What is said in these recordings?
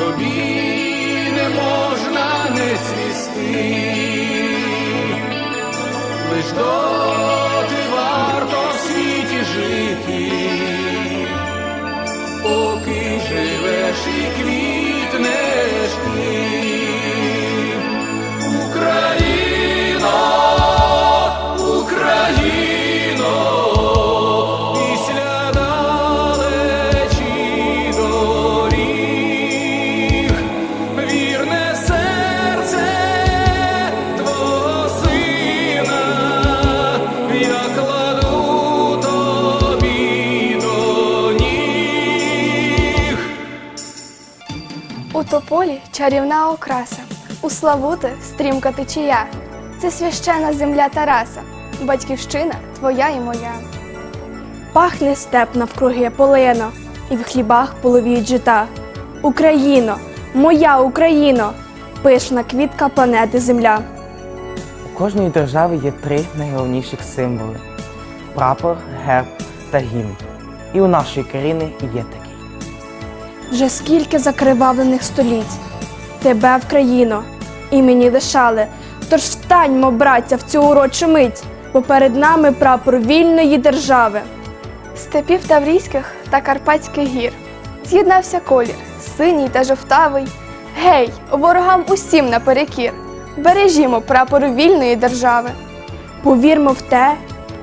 тобі не можна не цвісти, лиш доти У тополі чарівна окраса, у Славути стрімка течія. Це священа земля Тараса, батьківщина твоя і моя. Пахне степ навкруги полино, і в хлібах половіють жита. Україно, моя Україно, пишна квітка планети Земля. У кожної держави є три найголовніших символи: прапор, герб та гімн. І у нашої країни є такий. Вже скільки закривавлених століть. Тебе в країно, і мені лишали. Тож встаньмо, браття, в цю урочу мить, бо перед нами прапор вільної держави. Степів Таврійських та Карпатських гір з'єднався колір, синій та жовтавий. Гей, ворогам усім наперекір, бережімо прапор вільної держави. Повірмо в те,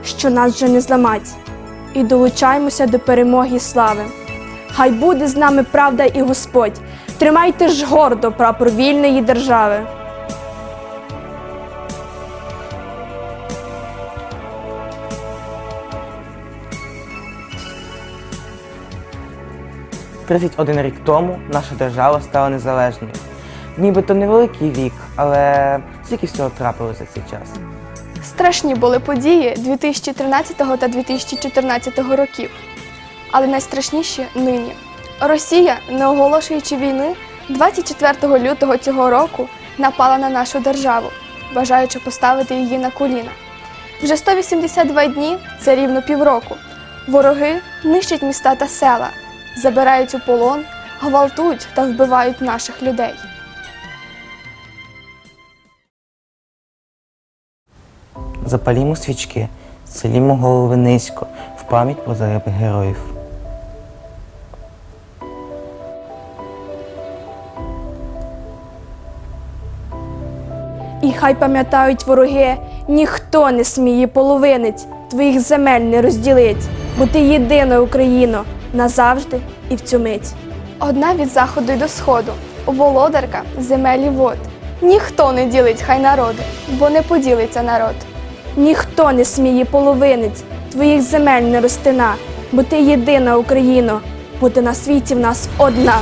що нас вже не зламать, і долучаймося до перемоги слави. Хай буде з нами правда і Господь. Тримайте ж гордо прапор вільної держави. Тридцять один рік тому наша держава стала незалежною. Нібито невеликий вік, але скільки всього трапилося за цей час. Страшні були події 2013 та 2014 років, але найстрашніші нині. Росія, не оголошуючи війни, 24 лютого цього року напала на нашу державу, бажаючи поставити її на коліна. Вже 182 дні це рівно півроку. Вороги нищать міста та села, забирають у полон, гвалтують та вбивають наших людей. Запалімо свічки, сцелімо голови низько в пам'ять про загиблих героїв. Хай пам'ятають вороги, ніхто не сміє половинить, твоїх земель не розділить, бо ти єдина Україно назавжди і в цю мить. Одна від заходу й до сходу, володарка земель і вод. Ніхто не ділить хай народи, бо не поділиться народ. Ніхто не сміє половинить, твоїх земель не розтина, бо ти єдина Україно, бо ти на світі в нас одна.